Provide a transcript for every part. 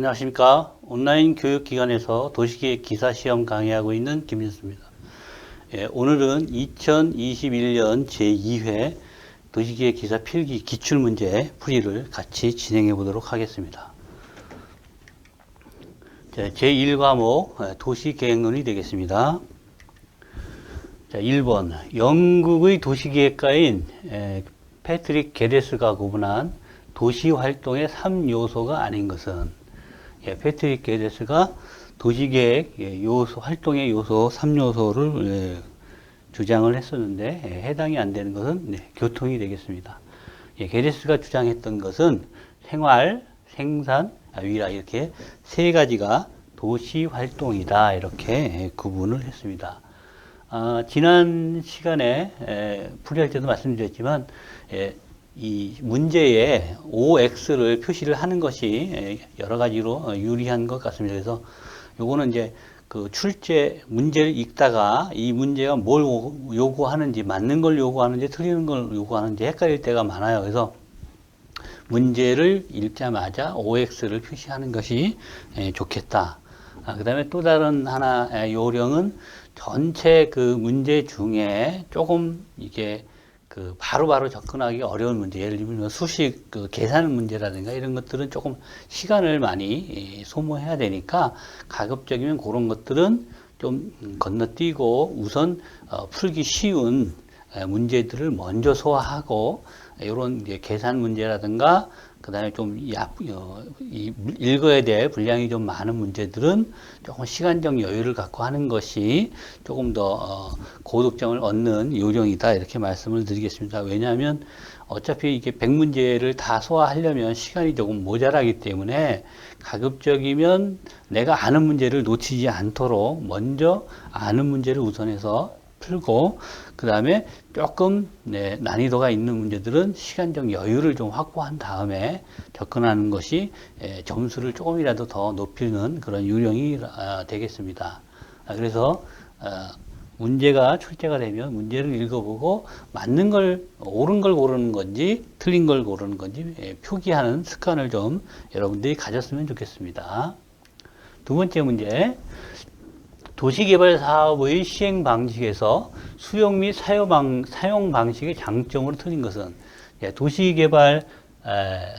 안녕하십니까. 온라인 교육기관에서 도시계획 기사시험 강의하고 있는 김민수입니다. 예, 오늘은 2021년 제2회 도시계획 기사 필기 기출문제 풀이를 같이 진행해 보도록 하겠습니다. 자, 제1과목 도시계획론이 되겠습니다. 자, 1번 영국의 도시계획가인 에, 패트릭 게데스가 구분한 도시활동의 3요소가 아닌 것은 예, 패트릭 게데스가 도시계획 예, 요소 활동의 요소 3요소를 예, 주장을 했었는데 예, 해당이 안 되는 것은 네, 교통이 되겠습니다. 예, 게데스가 주장했던 것은 생활, 생산, 아, 위라 이렇게 세 가지가 도시 활동이다 이렇게 예, 구분을 했습니다. 아, 지난 시간에 에, 풀이할 때도 말씀드렸지만 에, 이 문제에 OX를 표시를 하는 것이 에, 여러 가지로 어, 유리한 것 같습니다. 그래서 요거는 이제 그 출제 문제를 읽다가 이 문제가 뭘 요- 요구하는지 맞는 걸 요구하는지 틀리는 걸 요구하는지 헷갈릴 때가 많아요. 그래서 문제를 읽자마자 OX를 표시하는 것이 에, 좋겠다. 아, 그 다음에 또 다른 하나 의 요령은 전체 그 문제 중에 조금 이게 그 바로바로 접근하기 어려운 문제, 예를 들면 수식 그 계산 문제라든가 이런 것들은 조금 시간을 많이 예, 소모해야 되니까 가급적이면 그런 것들은 좀 음, 건너뛰고 우선 어, 풀기 쉬운 에, 문제들을 먼저 소화하고 이런 계산 문제라든가 그다음에 좀 약, 어, 이 읽어야 될 분량이 좀 많은 문제들은 조금 시간적 여유를 갖고 하는 것이 조금 더 어, 고득점을 얻는 요령이다 이렇게 말씀을 드리겠습니다. 왜냐하면 어차피 이게 100문제를 다 소화하려면 시간이 조금 모자라기 때문에 가급적이면 내가 아는 문제를 놓치지 않도록 먼저 아는 문제를 우선해서 풀고 그 다음에 조금 네, 난이도가 있는 문제들은 시간적 여유를 좀 확보한 다음에 접근하는 것이 에, 점수를 조금이라도 더 높이는 그런 요령이 아, 되겠습니다. 아, 그래서 아, 문제가 출제가 되면 문제를 읽어보고 맞는 걸 옳은 걸 고르는 건지 틀린 걸 고르는 건지 에, 표기하는 습관을 좀 여러분들이 가졌으면 좋겠습니다. 두 번째 문제 도시개발 사업의 시행 방식에서 수용 및 사용, 방, 사용 방식의 장점으로 틀린 것은 예, 도시개발 에,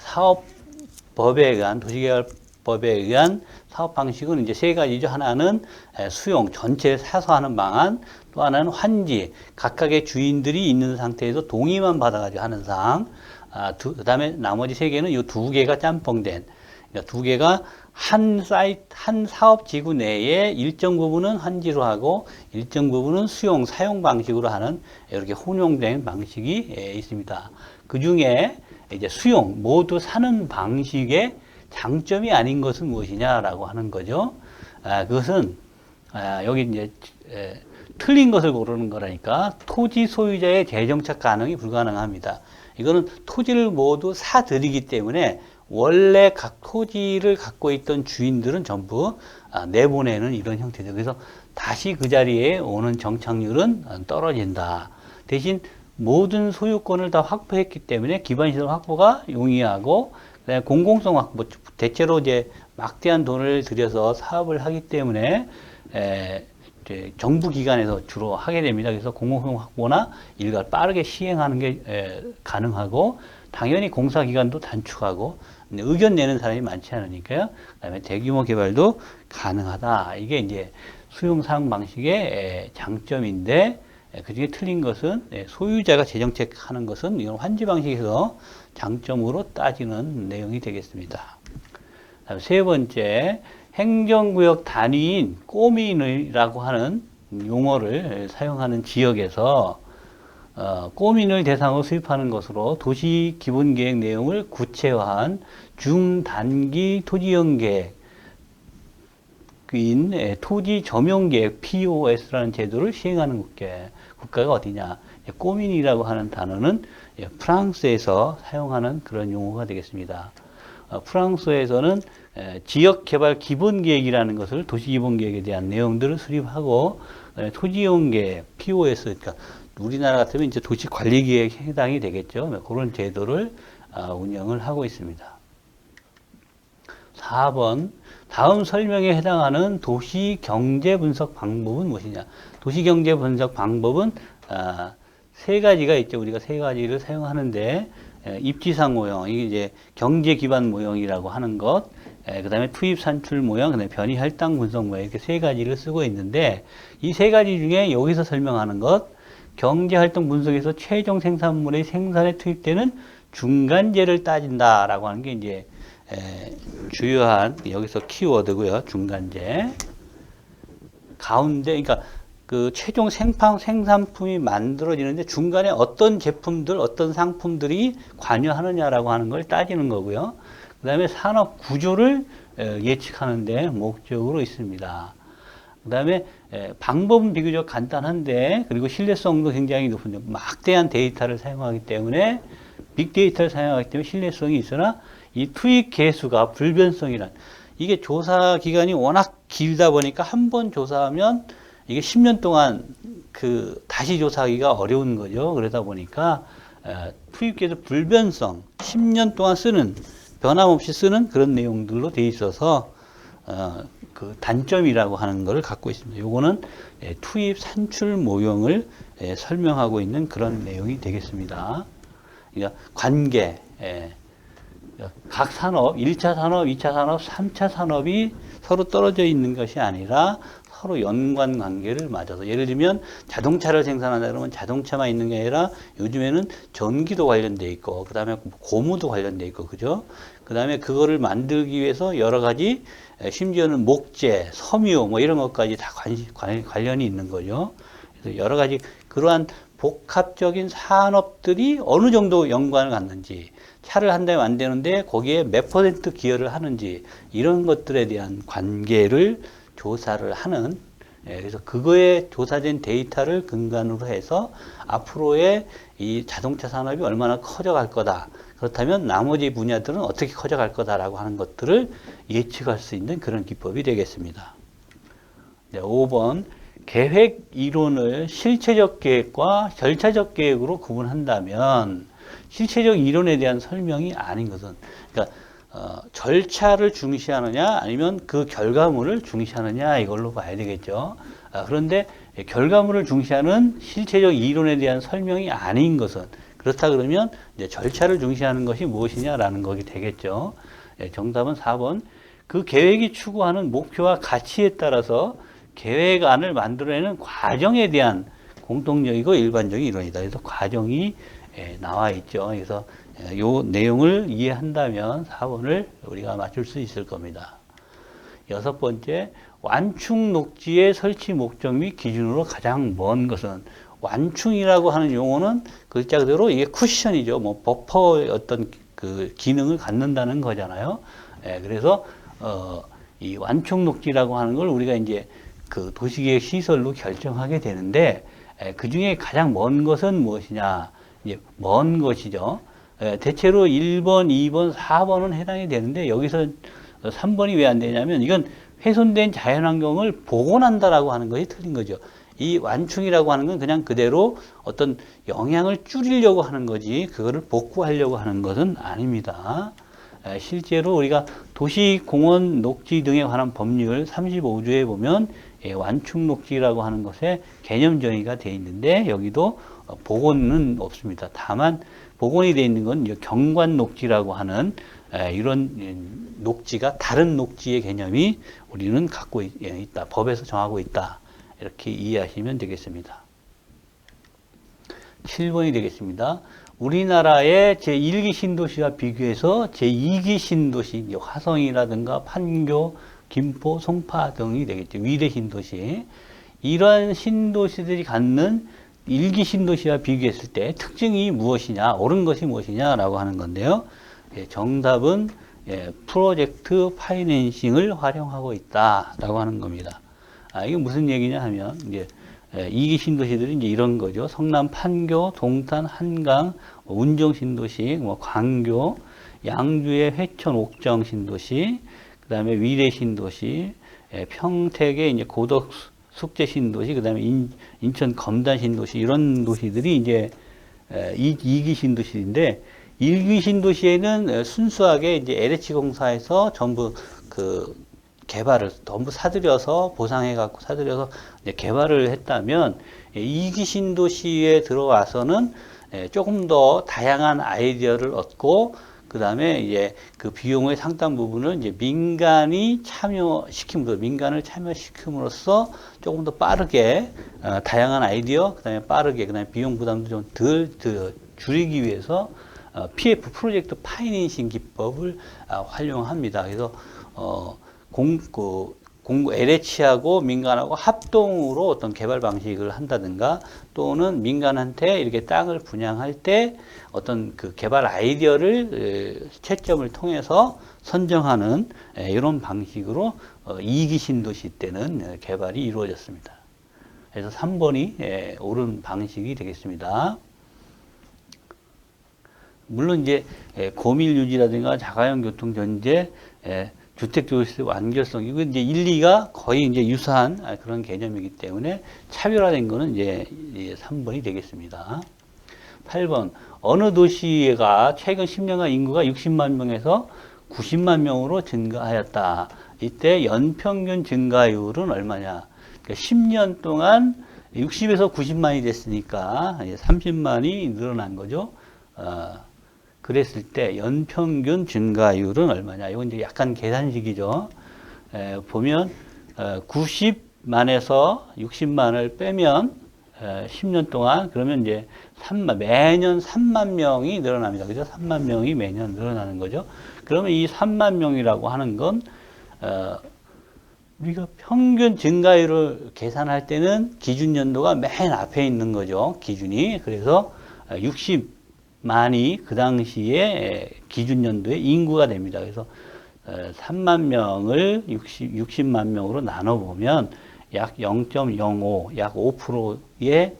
사업법에 의한 도시개발법에 의한 사업 방식은 이제 세 가지죠. 하나는 에, 수용 전체를 사서 하는 방안, 또 하나는 환지 각각의 주인들이 있는 상태에서 동의만 받아가지고 하는 상. 아, 두, 그다음에 나머지 세 개는 이 두 개가 짬뽕된 그러니까 두 개가 한 사이트, 한 사업 지구 내에 일정 부분은 환지로 하고 일정 부분은 수용, 사용 방식으로 하는 이렇게 혼용된 방식이 예, 있습니다. 그 중에 이제 수용, 모두 사는 방식의 장점이 아닌 것은 무엇이냐라고 하는 거죠. 아, 그것은 아, 여기 이제 에, 틀린 것을 고르는 거라니까 토지 소유자의 재정착 가능이 불가능합니다. 이거는 토지를 모두 사들이기 때문에 원래 각 토지를 갖고 있던 주인들은 전부 아, 내보내는 이런 형태죠. 그래서 다시 그 자리에 오는 정착률은 아, 떨어진다. 대신 모든 소유권을 다 확보했기 때문에 기반시설 확보가 용이하고 공공성 확보 대체로 이제 막대한 돈을 들여서 사업을 하기 때문에 에, 이제 정부 기관에서 주로 하게 됩니다. 그래서 공공성 확보나 일가 빠르게 시행하는 게 에, 가능하고 당연히 공사 기간도 단축하고 의견 내는 사람이 많지 않으니까요. 그다음에 대규모 개발도 가능하다. 이게 이제 수용 사용 방식의 에, 장점인데 에, 그중에 틀린 것은 에, 소유자가 재정책하는 것은 이런 환지 방식에서 장점으로 따지는 내용이 되겠습니다. 그다음에 세 번째 행정구역 단위인 꼬민이라고 하는 용어를 사용하는 지역에서 어, 꼬민을 대상으로 수립하는 것으로 도시 기본 계획 내용을 구체화한 중단기 토지형 계획인 에, 토지 점용 계획 POS라는 제도를 시행하는 국가, 국가가 어디냐? 예, 꼬민이라고 하는 단어는 예, 프랑스에서 사용하는 그런 용어가 되겠습니다. 어, 프랑스에서는 에, 지역 개발 기본 계획이라는 것을 도시 기본 계획에 대한 내용들을 수립하고 에, 토지용 계획 POS 그러니까 우리나라 같으면 이제 도시 관리 계획에 해당이 되겠죠. 그런 제도를 아, 운영을 하고 있습니다. 4번 다음 설명에 해당하는 도시 경제 분석 방법은 무엇이냐? 도시 경제 분석 방법은 아, 세 가지가 있죠. 우리가 세 가지를 사용하는데 에, 입지상 모형, 이게 이제 경제 기반 모형이라고 하는 것, 에, 그다음에 투입 산출 모형, 그 다음에 변이 할당 분석 모형 이렇게 세 가지를 쓰고 있는데 이 세 가지 중에 여기서 설명하는 것 경제 활동 분석에서 최종 생산물의 생산에 투입되는 중간재를 따진다라고 하는 게 이제 에, 주요한 여기서 키워드고요. 중간재. 가운데 그러니까 그 최종 생판 생산품이 만들어지는데 중간에 어떤 제품들, 어떤 상품들이 관여하느냐라고 하는 걸 따지는 거고요. 그다음에 산업 구조를 에, 예측하는데 목적으로 있습니다. 그다음에 에, 방법은 비교적 간단한데 그리고 신뢰성도 굉장히 높은데 막대한 데이터를 사용하기 때문에 빅데이터를 사용하기 때문에 신뢰성이 있으나 이 투입 개수가 불변성이란 이게 조사 기간이 워낙 길다 보니까 한 번 조사하면 이게 10년 동안 그 다시 조사하기가 어려운 거죠. 그러다 보니까 에, 투입 개수 불변성 10년 동안 쓰는 변함없이 쓰는 그런 내용들로 돼 있어서 어, 그 단점이라고 하는 것을 갖고 있습니다. 요거는 예, 투입 산출 모형을 예, 설명하고 있는 그런 내용이 되겠습니다. 그러니까 관계, 예, 각 산업, 1차 산업, 2차 산업, 3차 산업이 서로 떨어져 있는 것이 아니라 서로 연관 관계를 맞아서 예를 들면 자동차를 생산한다 그러면 자동차만 있는 게 아니라 요즘에는 전기도 관련돼 있고 그다음에 고무도 관련돼 있고 그죠? 그다음에 그거를 만들기 위해서 여러 가지 에, 심지어는 목재, 섬유 뭐 이런 것까지 다 관, 관, 관련이 있는 거죠. 그래서 여러 가지 그러한 복합적인 산업들이 어느 정도 연관을 갖는지 차를 한 대 만드는데 거기에 몇 퍼센트 기여를 하는지 이런 것들에 대한 관계를 조사를 하는 예, 그래서 그거에 조사된 데이터를 근간으로 해서 앞으로의 이 자동차 산업이 얼마나 커져갈 거다. 그렇다면 나머지 분야들은 어떻게 커져갈 거다라고 하는 것들을 예측할 수 있는 그런 기법이 되겠습니다. 네, 5번 계획 이론을 실체적 계획과 절차적 계획으로 구분한다면 실체적 이론에 대한 설명이 아닌 것은 그러니까 어, 절차를 중시하느냐 아니면 그 결과물을 중시하느냐 이걸로 봐야 되겠죠. 아, 그런데 결과물을 중시하는 실체적 이론에 대한 설명이 아닌 것은 그렇다 그러면 이제 절차를 중시하는 것이 무엇이냐라는 것이 되겠죠. 예, 정답은 4번. 그 계획이 추구하는 목표와 가치에 따라서 계획안을 만들어내는 과정에 대한 공통적이고 일반적인 이론이다. 그래서 과정이 예, 나와 있죠. 그래서 이 내용을 이해한다면 4번을 우리가 맞출 수 있을 겁니다. 여섯 번째, 완충 녹지의 설치 목적 및 기준으로 가장 먼 것은 완충이라고 하는 용어는 글자 그대로 이게 쿠션이죠. 뭐 버퍼의 어떤 그 기능을 갖는다는 거잖아요. 예, 그래서 어, 이 완충 녹지라고 하는 걸 우리가 이제 그 도시계획 시설로 결정하게 되는데 예, 그 중에 가장 먼 것은 무엇이냐? 이제 먼 것이죠. 예, 대체로 1번, 2번, 4번은 해당이 되는데 여기서 3번이 왜 안 되냐면 이건 훼손된 자연환경을 복원한다라고 하는 것이 틀린 거죠. 이 완충이라고 하는 건 그냥 그대로 어떤 영향을 줄이려고 하는 거지 그거를 복구하려고 하는 것은 아닙니다. 에, 실제로 우리가 도시, 공원, 녹지 등에 관한 법률 35조에 보면 예, 완충 녹지라고 하는 것에 개념 정의가 되어 있는데 여기도 어, 복원은 없습니다. 다만 복원이 되어 있는 건 경관 녹지라고 하는 에, 이런 예, 녹지가 다른 녹지의 개념이 우리는 갖고 있, 예, 있다. 법에서 정하고 있다. 이렇게 이해하시면 되겠습니다. 7번이 되겠습니다. 우리나라의 제1기 신도시와 비교해서 제2기 신도시, 화성이라든가 판교, 김포, 송파 등이 되겠죠. 위대 신도시. 이러한 신도시들이 갖는 1기 신도시와 비교했을 때 특징이 무엇이냐, 옳은 것이 무엇이냐라고 하는 건데요. 예, 정답은 예, 프로젝트 파이낸싱을 활용하고 있다라고 하는 겁니다. 아, 이게 무슨 얘기냐 하면, 이제, 예, 이기 신도시들이 이제 이런 거죠. 성남 판교, 동탄, 한강, 뭐 운정 신도시, 뭐 광교, 양주의 회천 옥정 신도시, 그 다음에 위례 신도시, 예, 평택의 이제 고덕 숙제 신도시, 그 다음에 인, 인천 검단 신도시, 이런 도시들이 이제, 에, 이, 이기 신도시인데, 일기 신도시에는 순수하게 이제 LH 공사에서 전부 그 개발을 전부 사들여서 보상해 갖고 사들여서 이제 개발을 했다면 예, 이기 신 도시에 들어와서는 예, 조금 더 다양한 아이디어를 얻고 그 다음에 이제 그 비용의 상당 부분을 이제 민간이 참여시킴으로 민간을 참여시킴으로써 조금 더 빠르게 어, 다양한 아이디어 그 다음에 빠르게 그 다음에 비용 부담도 좀덜 줄이기 위해서 어, PF 프로젝트 파이낸싱 기법을 아, 활용합니다. 그래서 어, 공, 그, 공, LH하고 민간하고 합동으로 어떤 개발 방식을 한다든가 또는 민간한테 이렇게 땅을 분양할 때 어떤 그 개발 아이디어를 에, 채점을 통해서 선정하는 에, 이런 방식으로 어, 이기 신도시 때는 에, 개발이 이루어졌습니다. 그래서 3번이 에, 옳은 방식이 되겠습니다. 물론 이제 에, 고밀 유지라든가 자가용 교통 에, 주택 조세 완결성 이거 이제 1, 2가 거의 이제 유사한 아, 그런 개념이기 때문에 차별화된 거는 이제 3번이 되겠습니다. 8번 어느 도시가 최근 10년간 인구가 60만 명에서 90만 명으로 증가하였다. 이때 연평균 증가율은 얼마냐? 그러니까 10년 동안 60에서 90만이 됐으니까 30만이 늘어난 거죠. 어, 그랬을 때 연평균 증가율은 얼마냐? 이건 이제 약간 계산식이죠. 에, 보면 어, 90만에서 60만을 빼면 에, 10년 동안 그러면 이제 3만 매년 3만 명이 늘어납니다. 그죠? 3만 명이 매년 늘어나는 거죠. 그러면 이 3만 명이라고 하는 건 어, 우리가 평균 증가율을 계산할 때는 기준 연도가 맨 앞에 있는 거죠. 기준이. 그래서 60 만이 그 당시에 기준 연도의 인구가 됩니다. 그래서 3만 명을 60, 60 만 명으로 나눠 보면 약 0.05, 약 5%의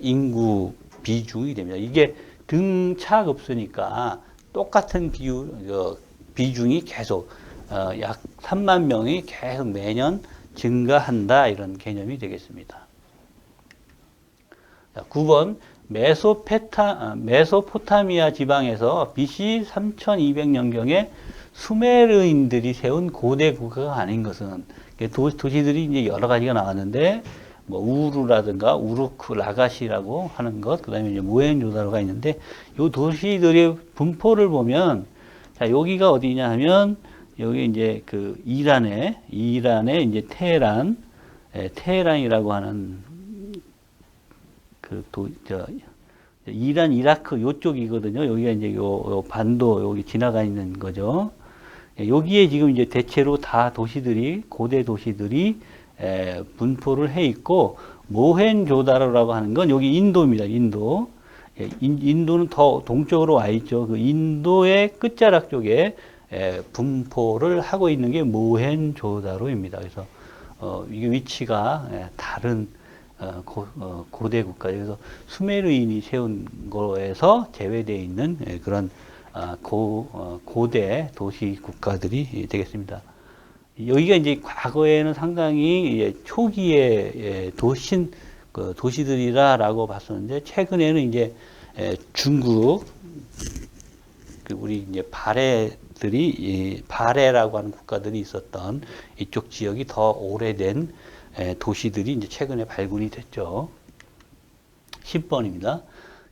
인구 비중이 됩니다. 이게 등차급수니까 똑같은 비율, 어, 비중이 계속 어, 약 3만 명이 계속 매년 증가한다 이런 개념이 되겠습니다. 9번 메소페타, 아, 메소포타미아 지방에서 BC 3200년경에 수메르인들이 세운 고대 국가가 아닌 것은 도, 도시들이 이제 여러 가지가 나왔는데 뭐 우루라든가 우르크 라가시라고 하는 것, 그다음에 이제 모헨조다로가 있는데 요 도시들의 분포를 보면 자 여기가 어디냐 하면 여기 이제 그 이란에 이란의 이제 테헤란 에, 테헤란이라고 하는 그 도, 저, 이란, 이라크 요쪽이거든요. 여기가 이제 요, 요 반도 여기 지나가 있는 거죠. 예, 여기에 지금 이제 대체로 다 도시들이 고대 도시들이 에, 분포를 해 있고 모헨조다로라고 하는 건 여기 인도입니다. 인도. 예, 인, 인도는 더 동쪽으로 와 있죠. 그 인도의 끝자락 쪽에 에, 분포를 하고 있는 게 모헨조다로입니다. 그래서 어, 이게 위치가 에, 다른 어, 고, 어, 고대 국가 그래서 수메르인이 세운 거에서 제외되어 있는 예, 그런 아, 고, 어, 고대 도시 국가들이 되겠습니다. 여기가 이제 과거에는 상당히 초기의 예, 도신 그 도시들이라라고 봤었는데 최근에는 이제 중국 그 우리 이제 발해들이 발해라고 하는 국가들이 있었던 이쪽 지역이 더 오래된 도시들이 이제 최근에 발굴이 됐죠. 10번입니다.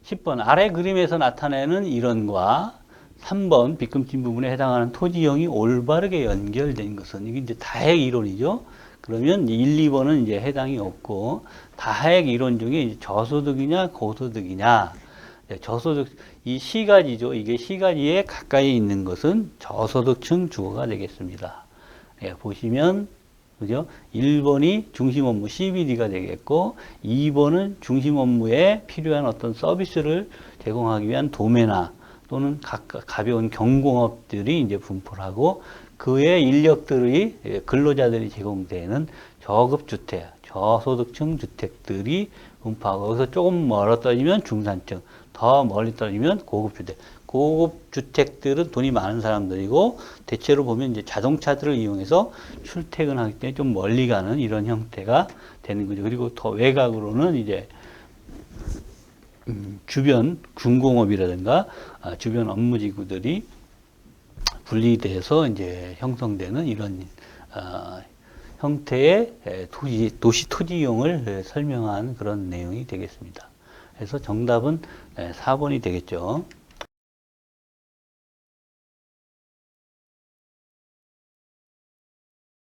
10번 아래 그림에서 나타내는 이론과 3번 빗금진 부분에 해당하는 토지형이 올바르게 연결된 것은 이게 이제 다핵 이론이죠. 그러면 1, 2번은 이제 해당이 없고 다핵 이론 중에 저소득이냐 고소득이냐 저소득 이 시가지죠. 이게 시가지에 가까이 있는 것은 저소득층 주거가 되겠습니다. 예, 보시면 그죠? 1번이 중심 업무 CBD가 되겠고 2번은 중심 업무에 필요한 어떤 서비스를 제공하기 위한 도매나 또는 가벼운 경공업들이 이제 분포를 하고 그의 인력들이 예, 근로자들이 제공되는 저급 주택, 저소득층 주택들이 분포하고 여기서 조금 멀어 떨어지면 중산층, 더 멀리 떨어지면 고급 주택. 고급 주택들은 돈이 많은 사람들이고 대체로 보면 이제 자동차들을 이용해서 출퇴근하기 때문에 좀 멀리 가는 이런 형태가 되는 거죠. 그리고 더 외곽으로는 이제 음, 주변 중공업이라든가 아, 주변 업무지구들이 분리돼서 이제 형성되는 이런 어, 형태의 에, 도시, 도시 토지 이용을 에, 설명한 그런 내용이 되겠습니다. 그래서 정답은 에, 4번이 되겠죠.